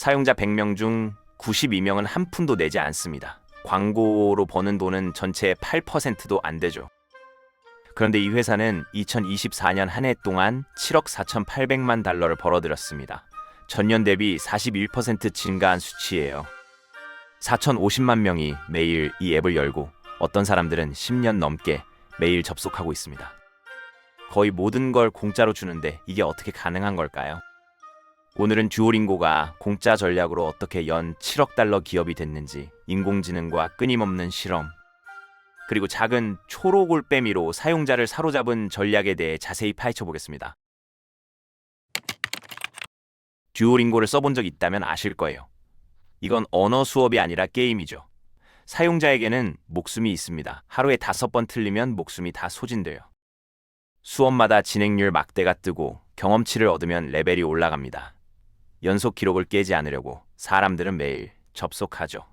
사용자 100명 중 92명은 한 푼도 내지 않습니다. 광고로 버는 돈은 전체의 8%도 안 되죠. 그런데 이 회사는 2024년 한 해 동안 7억 4,800만 달러를 벌어들였습니다. 전년 대비 41% 증가한 수치예요. 4,050만 명이 매일 이 앱을 열고 어떤 사람들은 10년 넘게 매일 접속하고 있습니다. 거의 모든 걸 공짜로 주는데 이게 어떻게 가능한 걸까요? 오늘은 듀오링고가 공짜 전략으로 어떻게 연 7억 달러 기업이 됐는지 인공지능과 끊임없는 실험 그리고 작은 초록 올빼미로 사용자를 사로잡은 전략에 대해 자세히 파헤쳐 보겠습니다. 듀오링고를 써본 적 있다면 아실 거예요. 이건 언어 수업이 아니라 게임이죠. 사용자에게는 목숨이 있습니다. 하루에 다섯 번 틀리면 목숨이 다 소진돼요. 수업마다 진행률 막대가 뜨고 경험치를 얻으면 레벨이 올라갑니다. 연속 기록을 깨지 않으려고 사람들은 매일 접속하죠.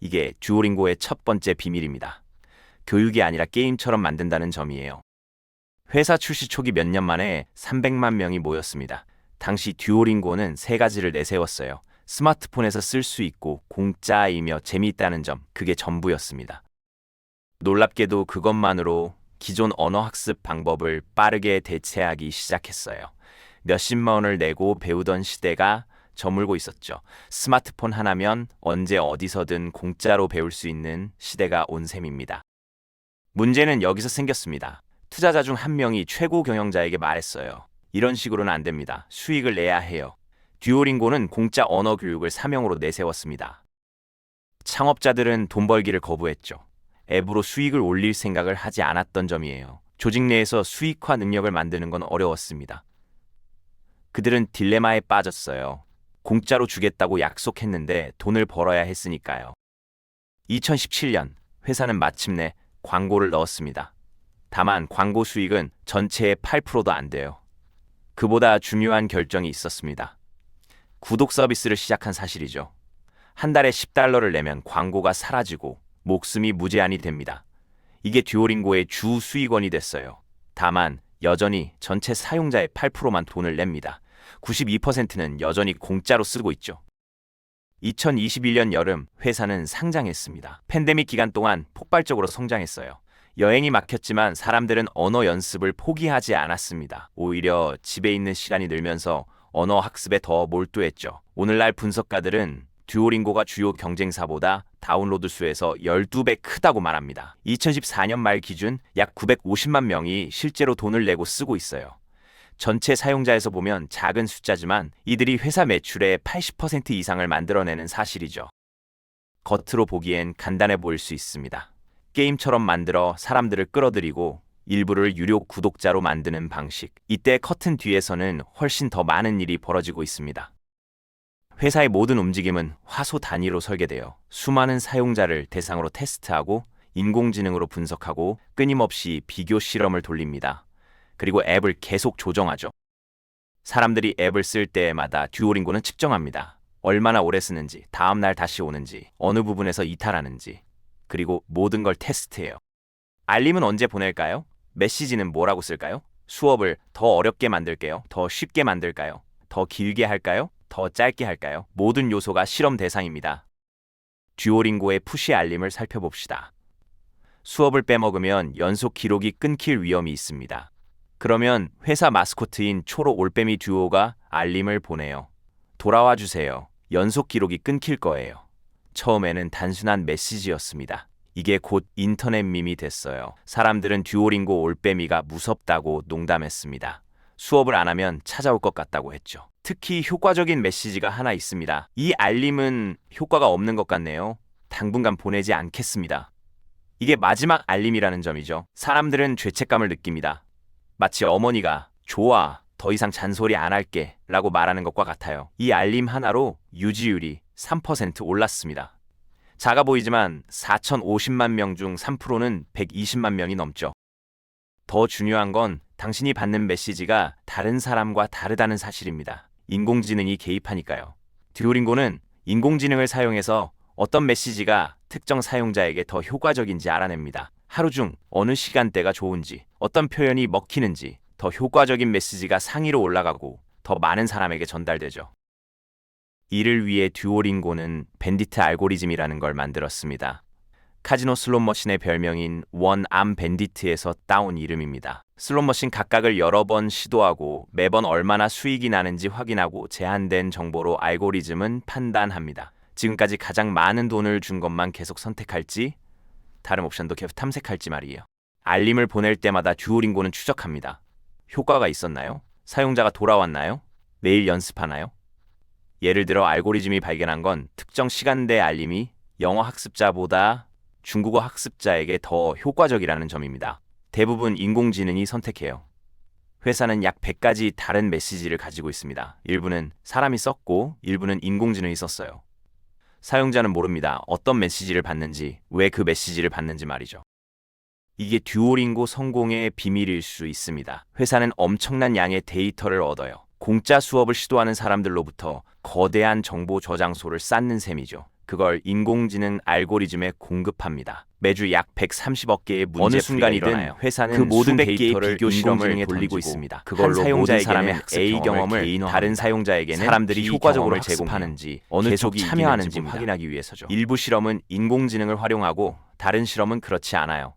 이게 듀오링고의 첫 번째 비밀입니다. 교육이 아니라 게임처럼 만든다는 점이에요. 회사 출시 초기 몇 년 만에 300만 명이 모였습니다. 당시 듀오링고는 세 가지를 내세웠어요. 스마트폰에서 쓸 수 있고 공짜이며 재미있다는 점, 그게 전부였습니다. 놀랍게도 그것만으로 기존 언어 학습 방법을 빠르게 대체하기 시작했어요. 몇십만 원을 내고 배우던 시대가 저물고 있었죠. 스마트폰 하나면 언제 어디서든 공짜로 배울 수 있는 시대가 온 셈입니다. 문제는 여기서 생겼습니다. 투자자 중 한 명이 최고 경영자에게 말했어요. 이런 식으로는 안 됩니다. 수익을 내야 해요. 듀오링고는 공짜 언어 교육을 사명으로 내세웠습니다. 창업자들은 돈 벌기를 거부했죠. 앱으로 수익을 올릴 생각을 하지 않았던 점이에요. 조직 내에서 수익화 능력을 만드는 건 어려웠습니다. 그들은 딜레마에 빠졌어요. 공짜로 주겠다고 약속했는데 돈을 벌어야 했으니까요. 2017년 회사는 마침내 광고를 넣었습니다. 다만 광고 수익은 전체의 8%도 안 돼요. 그보다 중요한 결정이 있었습니다. 구독 서비스를 시작한 사실이죠. 한 달에 10달러를 내면 광고가 사라지고 목숨이 무제한이 됩니다. 이게 듀오링고의 주 수익원이 됐어요. 다만 여전히 전체 사용자의 8%만 돈을 냅니다. 92%는 여전히 공짜로 쓰고 있죠. 2021년 여름 회사는 상장했습니다. 팬데믹 기간 동안 폭발적으로 성장했어요. 여행이 막혔지만 사람들은 언어 연습을 포기하지 않았습니다. 오히려 집에 있는 시간이 늘면서 언어 학습에 더 몰두했죠. 오늘날 분석가들은 듀오링고가 주요 경쟁사보다 다운로드 수에서 12배 크다고 말합니다. 2014년 말 기준 약 950만 명이 실제로 돈을 내고 쓰고 있어요. 전체 사용자에서 보면 작은 숫자지만 이들이 회사 매출의 80% 이상을 만들어내는 사실이죠. 겉으로 보기엔 간단해 보일 수 있습니다. 게임처럼 만들어 사람들을 끌어들이고 일부를 유료 구독자로 만드는 방식. 이때 커튼 뒤에서는 훨씬 더 많은 일이 벌어지고 있습니다. 회사의 모든 움직임은 화소 단위로 설계되어 수많은 사용자를 대상으로 테스트하고 인공지능으로 분석하고 끊임없이 비교 실험을 돌립니다. 그리고 앱을 계속 조정하죠. 사람들이 앱을 쓸 때마다 듀오링고는 측정합니다. 얼마나 오래 쓰는지, 다음 날 다시 오는지, 어느 부분에서 이탈하는지, 그리고 모든 걸 테스트해요. 알림은 언제 보낼까요? 메시지는 뭐라고 쓸까요? 수업을 더 어렵게 만들게요. 더 쉽게 만들까요? 더 길게 할까요? 더 짧게 할까요? 모든 요소가 실험 대상입니다. 듀오링고의 푸시 알림을 살펴봅시다. 수업을 빼먹으면 연속 기록이 끊길 위험이 있습니다. 그러면 회사 마스코트인 초록 올빼미 듀오가 알림을 보내요. 돌아와 주세요. 연속 기록이 끊길 거예요. 처음에는 단순한 메시지였습니다. 이게 곧 인터넷 밈이 됐어요. 사람들은 듀오링고 올빼미가 무섭다고 농담했습니다. 수업을 안 하면 찾아올 것 같다고 했죠. 특히 효과적인 메시지가 하나 있습니다. 이 알림은 효과가 없는 것 같네요. 당분간 보내지 않겠습니다. 이게 마지막 알림이라는 점이죠. 사람들은 죄책감을 느낍니다. 마치 어머니가 좋아, 더 이상 잔소리 안 할게 라고 말하는 것과 같아요. 이 알림 하나로 유지율이 3% 올랐습니다. 작아 보이지만 4,050만 명 중 3%는 120만 명이 넘죠. 더 중요한 건 당신이 받는 메시지가 다른 사람과 다르다는 사실입니다. 인공지능이 개입하니까요. 듀오링고는 인공지능을 사용해서 어떤 메시지가 특정 사용자에게 더 효과적인지 알아냅니다. 하루 중 어느 시간대가 좋은지, 어떤 표현이 먹히는지, 더 효과적인 메시지가 상위로 올라가고 더 많은 사람에게 전달되죠. 이를 위해 듀오링고는 밴디트 알고리즘이라는 걸 만들었습니다. 카지노 슬롯머신의 별명인 원암 밴디트에서 따온 이름입니다. 슬롯머신 각각을 여러 번 시도하고 매번 얼마나 수익이 나는지 확인하고 제한된 정보로 알고리즘은 판단합니다. 지금까지 가장 많은 돈을 준 것만 계속 선택할지 다른 옵션도 계속 탐색할지 말이에요. 알림을 보낼 때마다 듀오링고는 추적합니다. 효과가 있었나요? 사용자가 돌아왔나요? 매일 연습하나요? 예를 들어 알고리즘이 발견한 건 특정 시간대 알림이 영어 학습자보다 중국어 학습자에게 더 효과적이라는 점입니다. 대부분 인공지능이 선택해요. 회사는 약 100가지 다른 메시지를 가지고 있습니다. 일부는 사람이 썼고 일부는 인공지능이 썼어요. 사용자는 모릅니다. 어떤 메시지를 받는지, 왜 그 메시지를 받는지 말이죠. 이게 듀오링고 성공의 비밀일 수 있습니다. 회사는 엄청난 양의 데이터를 얻어요. 공짜 수업을 시도하는 사람들로부터 거대한 정보 저장소를 쌓는 셈이죠. 그걸 인공지능 알고리즘에 공급합니다. 매주 약 130억 개의 문제 어느 순간이든 일어나요. 회사는 그 모든 데이터를 비교 실험을 인공지능에 돌리고 있습니다. 그걸로 모든 사람의 A 경험을. 다른 사용자에게는 사람들이 효과적으로 제공하는지 어느 계속 쪽이 참여하는지 확인하기 위해서죠. 일부 실험은 인공지능을 활용하고 다른 실험은 그렇지 않아요.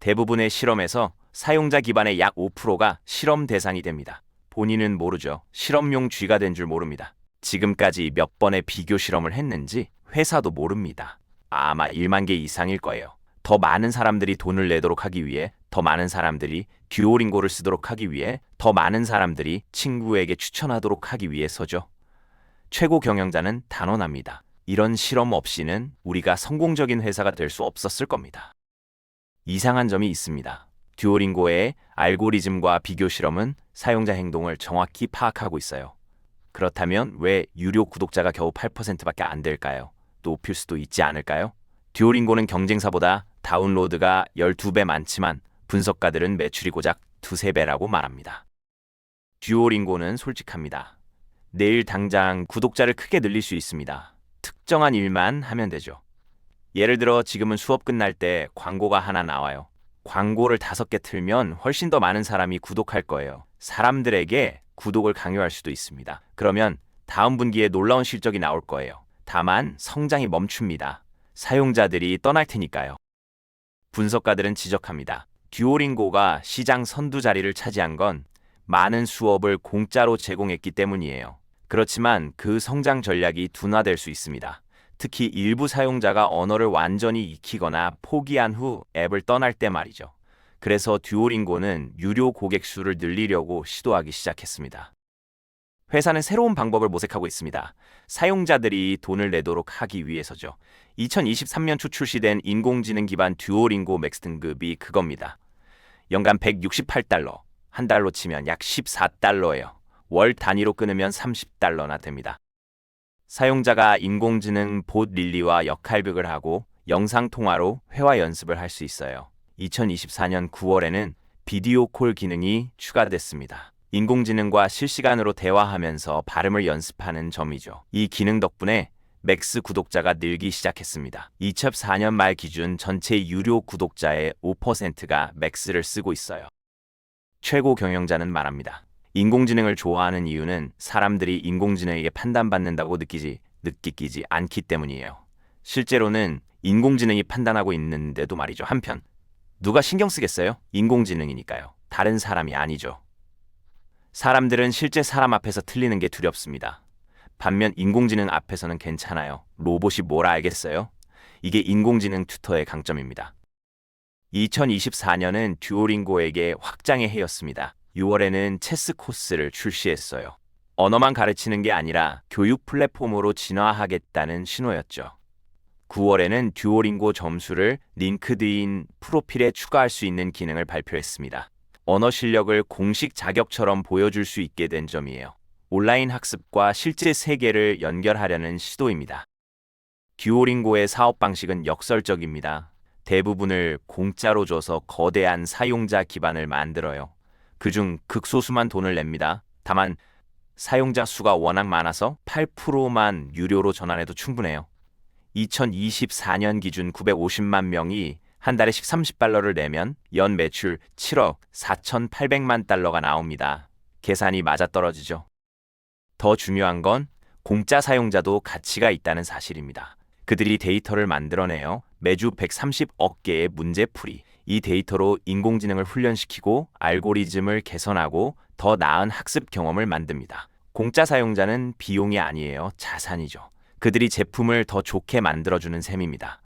대부분의 실험에서 사용자 기반의 약 5%가 실험 대상이 됩니다. 본인은 모르죠. 실험용 쥐가 된 줄 모릅니다. 지금까지 몇 번의 비교 실험을 했는지 회사도 모릅니다. 아마 1만 개 이상일 거예요. 더 많은 사람들이 돈을 내도록 하기 위해 더 많은 사람들이 듀오링고를 쓰도록 하기 위해 더 많은 사람들이 친구에게 추천하도록 하기 위해서죠. 최고 경영자는 단언합니다. 이런 실험 없이는 우리가 성공적인 회사가 될 수 없었을 겁니다. 이상한 점이 있습니다. 듀오링고의 알고리즘과 비교 실험은 사용자 행동을 정확히 파악하고 있어요. 그렇다면 왜 유료 구독자가 겨우 8%밖에 안 될까요? 높일 수도 있지 않을까요? 듀오링고는 경쟁사보다 다운로드가 12배 많지만 분석가들은 매출이 고작 두세 배라고 말합니다. 듀오링고는 솔직합니다. 내일 당장 구독자를 크게 늘릴 수 있습니다. 특정한 일만 하면 되죠. 예를 들어 지금은 수업 끝날 때 광고가 하나 나와요. 광고를 다섯 개 틀면 훨씬 더 많은 사람이 구독할 거예요. 사람들에게 구독을 강요할 수도 있습니다. 그러면 다음 분기에 놀라운 실적이 나올 거예요. 다만 성장이 멈춥니다. 사용자들이 떠날 테니까요. 분석가들은 지적합니다. 듀오링고가 시장 선두 자리를 차지한 건 많은 수업을 공짜로 제공했기 때문이에요. 그렇지만 그 성장 전략이 둔화될 수 있습니다. 특히 일부 사용자가 언어를 완전히 익히거나 포기한 후 앱을 떠날 때 말이죠. 그래서 듀오링고는 유료 고객 수를 늘리려고 시도하기 시작했습니다. 회사는 새로운 방법을 모색하고 있습니다. 사용자들이 돈을 내도록 하기 위해서죠. 2023년 초 출시된 인공지능 기반 듀오링고 맥스 등급이 그겁니다. 연간 168달러, 한 달로 치면 약 14달러예요. 월 단위로 끊으면 30달러나 됩니다. 사용자가 인공지능 봇 릴리와 역할극을 하고 영상 통화로 회화 연습을 할 수 있어요. 2024년 9월에는 비디오 콜 기능이 추가됐습니다. 인공지능과 실시간으로 대화하면서 발음을 연습하는 점이죠. 이 기능 덕분에 맥스 구독자가 늘기 시작했습니다. 2004년 말 기준 전체 유료 구독자의 5%가 맥스를 쓰고 있어요. 최고 경영자는 말합니다. 인공지능을 좋아하는 이유는 사람들이 인공지능에게 판단받는다고 느끼지, 느끼지 않기 때문이에요. 실제로는 인공지능이 판단하고 있는데도 말이죠. 한편, 누가 신경 쓰겠어요? 인공지능이니까요. 다른 사람이 아니죠. 사람들은 실제 사람 앞에서 틀리는 게 두렵습니다. 반면 인공지능 앞에서는 괜찮아요. 로봇이 뭘 알겠어요? 이게 인공지능 튜터의 강점입니다. 2024년은 듀오링고에게 확장의 해였습니다. 6월에는 체스 코스를 출시했어요. 언어만 가르치는 게 아니라 교육 플랫폼으로 진화하겠다는 신호였죠. 9월에는 듀오링고 점수를 링크드인 프로필에 추가할 수 있는 기능을 발표했습니다. 언어 실력을 공식 자격처럼 보여줄 수 있게 된 점이에요. 온라인 학습과 실제 세계를 연결하려는 시도입니다. 듀오링고의 사업 방식은 역설적입니다. 대부분을 공짜로 줘서 거대한 사용자 기반을 만들어요. 그중 극소수만 돈을 냅니다. 다만 사용자 수가 워낙 많아서 8%만 유료로 전환해도 충분해요. 2024년 기준 950만 명이 한 달에 30달러를 내면 연 매출 7억 4,800만 달러가 나옵니다. 계산이 맞아떨어지죠. 더 중요한 건 공짜 사용자도 가치가 있다는 사실입니다. 그들이 데이터를 만들어내요. 매주 130억 개의 문제풀이. 이 데이터로 인공지능을 훈련시키고 알고리즘을 개선하고 더 나은 학습 경험을 만듭니다. 공짜 사용자는 비용이 아니에요. 자산이죠. 그들이 제품을 더 좋게 만들어주는 셈입니다.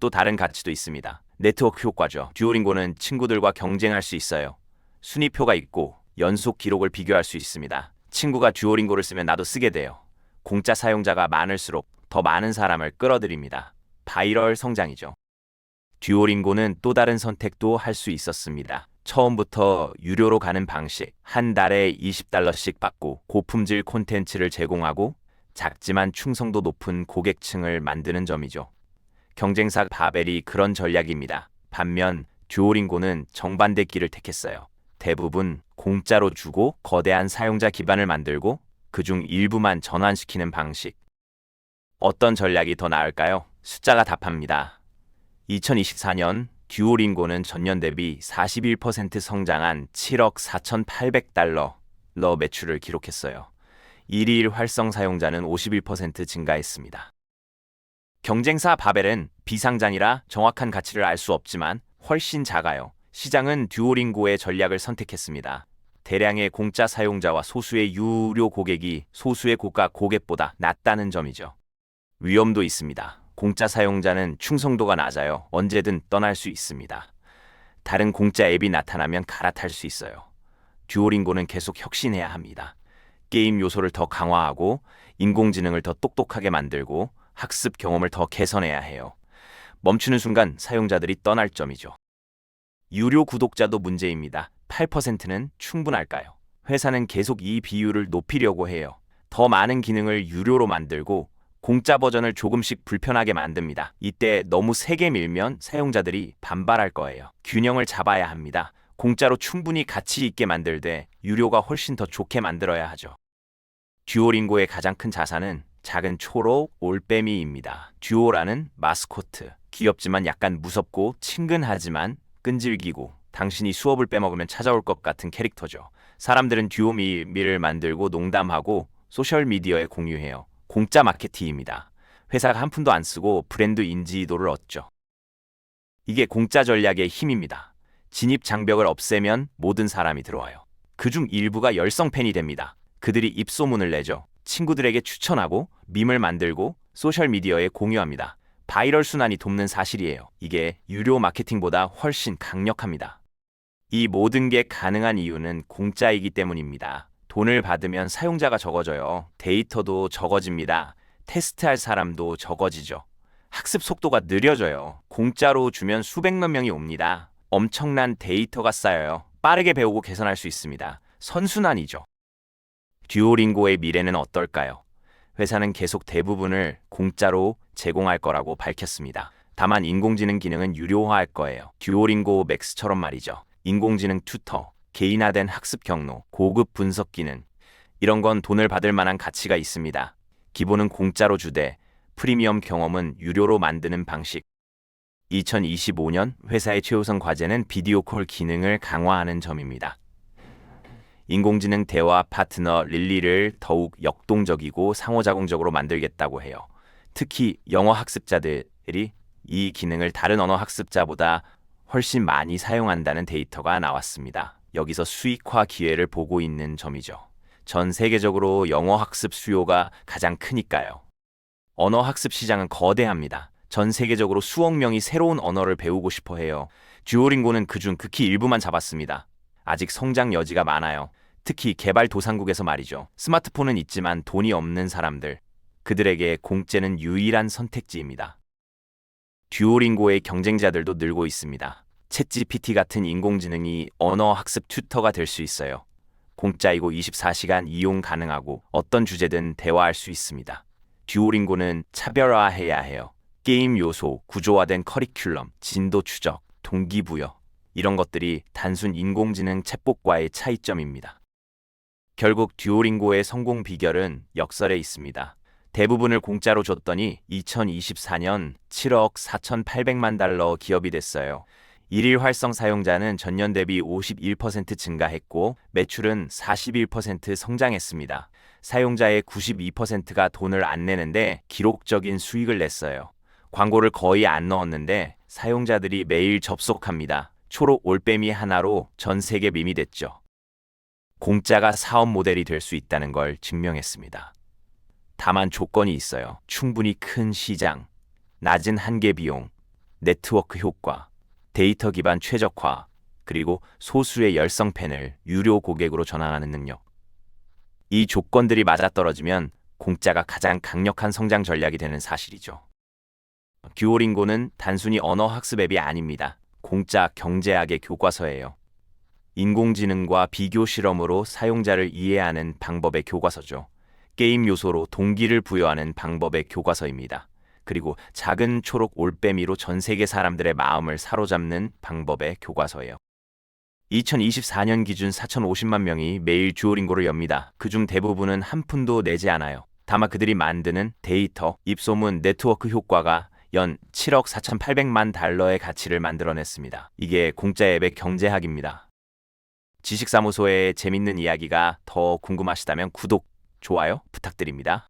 또 다른 가치도 있습니다. 네트워크 효과죠. 듀오링고는 친구들과 경쟁할 수 있어요. 순위표가 있고 연속 기록을 비교할 수 있습니다. 친구가 듀오링고를 쓰면 나도 쓰게 돼요. 공짜 사용자가 많을수록 더 많은 사람을 끌어들입니다. 바이럴 성장이죠. 듀오링고는 또 다른 선택도 할 수 있었습니다. 처음부터 유료로 가는 방식, 한 달에 20달러씩 받고 고품질 콘텐츠를 제공하고 작지만 충성도 높은 고객층을 만드는 점이죠. 경쟁사 바벨이 그런 전략입니다. 반면 듀오링고는 정반대 길을 택했어요. 대부분 공짜로 주고 거대한 사용자 기반을 만들고 그중 일부만 전환시키는 방식. 어떤 전략이 더 나을까요? 숫자가 답합니다. 2024년 듀오링고는 전년 대비 41% 성장한 7억 4,800달러 러 매출을 기록했어요. 일일 활성 사용자는 51% 증가했습니다. 경쟁사 바벨은 비상장이라 정확한 가치를 알 수 없지만 훨씬 작아요. 시장은 듀오링고의 전략을 선택했습니다. 대량의 공짜 사용자와 소수의 유료 고객이 소수의 고가 고객보다 낫다는 점이죠. 위험도 있습니다. 공짜 사용자는 충성도가 낮아요. 언제든 떠날 수 있습니다. 다른 공짜 앱이 나타나면 갈아탈 수 있어요. 듀오링고는 계속 혁신해야 합니다. 게임 요소를 더 강화하고 인공지능을 더 똑똑하게 만들고 학습 경험을 더 개선해야 해요. 멈추는 순간 사용자들이 떠날 점이죠. 유료 구독자도 문제입니다. 8%는 충분할까요? 회사는 계속 이 비율을 높이려고 해요. 더 많은 기능을 유료로 만들고 공짜 버전을 조금씩 불편하게 만듭니다. 이때 너무 세게 밀면 사용자들이 반발할 거예요. 균형을 잡아야 합니다. 공짜로 충분히 가치 있게 만들되 유료가 훨씬 더 좋게 만들어야 하죠. 듀오링고의 가장 큰 자산은 작은 초록 올빼미입니다. 듀오라는 마스코트. 귀엽지만 약간 무섭고 친근하지만 끈질기고 당신이 수업을 빼먹으면 찾아올 것 같은 캐릭터죠. 사람들은 듀오미를 만들고 농담하고 소셜미디어에 공유해요. 공짜 마케팅입니다. 회사가 한 푼도 안 쓰고 브랜드 인지도를 얻죠. 이게 공짜 전략의 힘입니다. 진입 장벽을 없애면 모든 사람이 들어와요. 그중 일부가 열성 팬이 됩니다. 그들이 입소문을 내죠. 친구들에게 추천하고 밈을 만들고 소셜미디어에 공유합니다. 바이럴 순환이 돕는 사실이에요. 이게 유료 마케팅보다 훨씬 강력합니다. 이 모든 게 가능한 이유는 공짜이기 때문입니다. 돈을 받으면 사용자가 적어져요. 데이터도 적어집니다. 테스트할 사람도 적어지죠. 학습 속도가 느려져요. 공짜로 주면 수백만 명이 옵니다. 엄청난 데이터가 쌓여요. 빠르게 배우고 개선할 수 있습니다. 선순환이죠. 듀오링고의 미래는 어떨까요? 회사는 계속 대부분을 공짜로 제공할 거라고 밝혔습니다. 다만 인공지능 기능은 유료화할 거예요. 듀오링고 맥스처럼 말이죠. 인공지능 튜터, 개인화된 학습 경로, 고급 분석 기능. 이런 건 돈을 받을 만한 가치가 있습니다. 기본은 공짜로 주되 프리미엄 경험은 유료로 만드는 방식. 2025년 회사의 최우선 과제는 비디오 콜 기능을 강화하는 점입니다. 인공지능 대화 파트너 릴리를 더욱 역동적이고 상호작용적으로 만들겠다고 해요. 특히 영어 학습자들이 이 기능을 다른 언어 학습자보다 훨씬 많이 사용한다는 데이터가 나왔습니다. 여기서 수익화 기회를 보고 있는 점이죠. 전 세계적으로 영어 학습 수요가 가장 크니까요. 언어 학습 시장은 거대합니다. 전 세계적으로 수억 명이 새로운 언어를 배우고 싶어 해요. 듀오링고는 그중 극히 일부만 잡았습니다. 아직 성장 여지가 많아요. 특히 개발도상국에서 말이죠. 스마트폰은 있지만 돈이 없는 사람들, 그들에게 공짜는 유일한 선택지입니다. 듀오링고의 경쟁자들도 늘고 있습니다. 챗GPT 같은 인공지능이 언어 학습 튜터가 될 수 있어요. 공짜이고 24시간 이용 가능하고 어떤 주제든 대화할 수 있습니다. 듀오링고는 차별화해야 해요. 게임 요소, 구조화된 커리큘럼, 진도 추적, 동기부여 이런 것들이 단순 인공지능 챗봇과의 차이점입니다. 결국 듀오링고의 성공 비결은 역설에 있습니다. 대부분을 공짜로 줬더니 2024년 7억 4,800만 달러 기업이 됐어요. 일일 활성 사용자는 전년 대비 51% 증가했고 매출은 41% 성장했습니다. 사용자의 92%가 돈을 안 내는데 기록적인 수익을 냈어요. 광고를 거의 안 넣었는데 사용자들이 매일 접속합니다. 초록 올빼미 하나로 전 세계 밈이 됐죠. 공짜가 사업 모델이 될 수 있다는 걸 증명했습니다. 다만 조건이 있어요. 충분히 큰 시장, 낮은 한계 비용, 네트워크 효과, 데이터 기반 최적화, 그리고 소수의 열성 팬을 유료 고객으로 전환하는 능력. 이 조건들이 맞아떨어지면 공짜가 가장 강력한 성장 전략이 되는 사실이죠. 듀오링고는 단순히 언어 학습 앱이 아닙니다. 공짜 경제학의 교과서예요. 인공지능과 비교 실험으로 사용자를 이해하는 방법의 교과서죠. 게임 요소로 동기를 부여하는 방법의 교과서입니다. 그리고 작은 초록 올빼미로 전 세계 사람들의 마음을 사로잡는 방법의 교과서예요. 2024년 기준 4,050만 명이 매일 듀오링고를 엽니다. 그중 대부분은 한 푼도 내지 않아요. 다만 그들이 만드는 데이터, 입소문, 네트워크 효과가 연 7억 4,800만 달러의 가치를 만들어냈습니다. 이게 공짜 앱의 경제학입니다. 지식사무소의 재밌는 이야기가 더 궁금하시다면 구독, 좋아요 부탁드립니다.